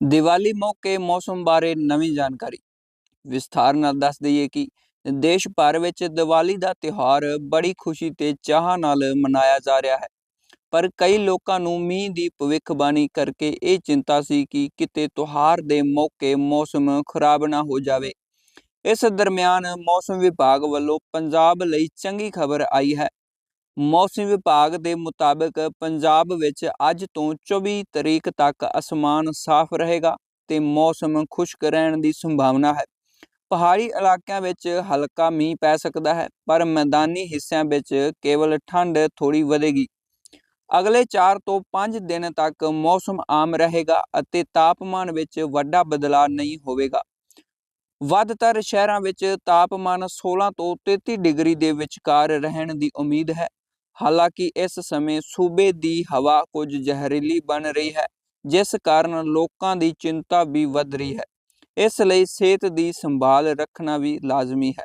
ਦੀਵਾਲੀ ਮੌਕੇ ਮੌਸਮ ਬਾਰੇ ਨਵੀਂ ਜਾਣਕਾਰੀ। ਵਿਸਥਾਰ ਨਾਲ ਦੱਸ ਦਈਏ ਕਿ ਦੇਸ਼ ਭਰ ਵਿੱਚ ਦੀਵਾਲੀ ਦਾ ਤਿਉਹਾਰ ਬੜੀ ਖੁਸ਼ੀ ਤੇ ਚਾਹ ਨਾਲ ਮਨਾਇਆ ਜਾ ਰਿਹਾ ਹੈ। ਪਰ ਕਈ ਲੋਕਾਂ ਨੂੰ ਮੀਂਹ ਦੀ ਭਵਿੱਖਬਾਣੀ ਕਰਕੇ ਇਹ ਚਿੰਤਾ ਸੀ ਕਿ ਕਿਤੇ ਤਿਉਹਾਰ ਦੇ ਮੌਕੇ ਮੌਸਮ ਖਰਾਬ ਨਾ ਹੋ ਜਾਵੇ। ਇਸ ਦਰਮਿਆਨ ਮੌਸਮ ਵਿਭਾਗ ਵੱਲੋਂ ਪੰਜਾਬ ਲਈ ਚੰਗੀ ਖਬਰ ਆਈ ਹੈ। ਮੌਸਮ ਵਿਭਾਗ ਦੇ ਮੁਤਾਬਕ ਪੰਜਾਬ ਵਿੱਚ ਅੱਜ ਤੋਂ 24 ਤਰੀਕ ਤੱਕ ਅਸਮਾਨ ਸਾਫ਼ ਰਹੇਗਾ ਤੇ ਮੌਸਮ ਖੁਸ਼ਕ ਰਹਿਣ ਦੀ ਸੰਭਾਵਨਾ ਹੈ। ਪਹਾੜੀ ਇਲਾਕਿਆਂ ਵਿੱਚ ਹਲਕਾ ਮੀਂਹ ਪੈ ਸਕਦਾ ਹੈ, ਪਰ ਮੈਦਾਨੀ ਹਿੱਸਿਆਂ ਵਿੱਚ ਕੇਵਲ ਠੰਡ ਥੋੜੀ ਵਧੇਗੀ। ਅਗਲੇ 4 ਤੋਂ 5 ਦਿਨ ਤੱਕ ਮੌਸਮ ਆਮ ਰਹੇਗਾ ਅਤੇ ਤਾਪਮਾਨ ਵਿੱਚ ਵੱਡਾ ਬਦਲਾਅ ਨਹੀਂ ਹੋਵੇਗਾ। ਵੱਧਤਰ ਸ਼ਹਿਰਾਂ ਵਿੱਚ ਤਾਪਮਾਨ 16 ਤੋਂ 33 ਡਿਗਰੀ ਦੇ ਵਿਚਕਾਰ ਰਹਿਣ ਦੀ ਉਮੀਦ ਹੈ। ਹਾਲਾਂਕਿ ਇਸ ਸਮੇਂ ਸੂਬੇ ਦੀ ਹਵਾ ਕੁਝ ਜ਼ਹਿਰੀਲੀ ਬਣ ਰਹੀ ਹੈ, ਜਿਸ ਕਾਰਨ ਲੋਕਾਂ ਦੀ ਚਿੰਤਾ ਵੀ ਵੱਧ ਰਹੀ ਹੈ। ਇਸ ਲਈ ਸਿਹਤ ਦੀ ਸੰਭਾਲ ਰੱਖਣਾ ਵੀ ਲਾਜ਼ਮੀ ਹੈ।